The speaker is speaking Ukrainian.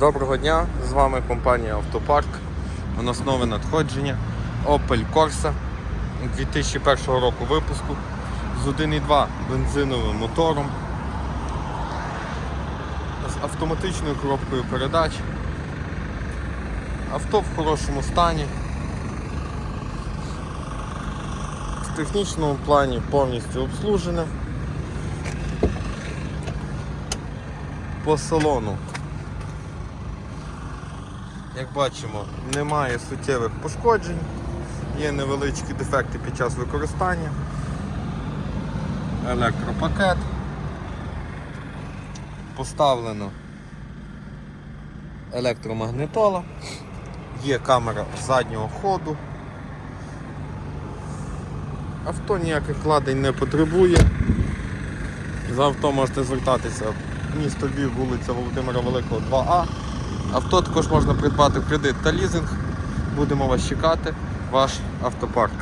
Доброго дня, з вами компанія Автопарк. У нас нове надходження Opel Corsa 2001 року випуску з 1,2 бензиновим мотором, з автоматичною коробкою передач. Авто в хорошому стані. В технічному плані повністю обслужене. По салону як бачимо, немає суттєвих пошкоджень, є невеличкі дефекти під час використання. Електропакет. Поставлено електромагнитола, є камера заднього ходу. Авто ніяких вкладень не потребує. За авто можете звертатися в місто Львів, вулиця Володимира Великого 2А. Авто також можна придбати в кредит та лізинг. Будемо вас чекати, ваш автопарк.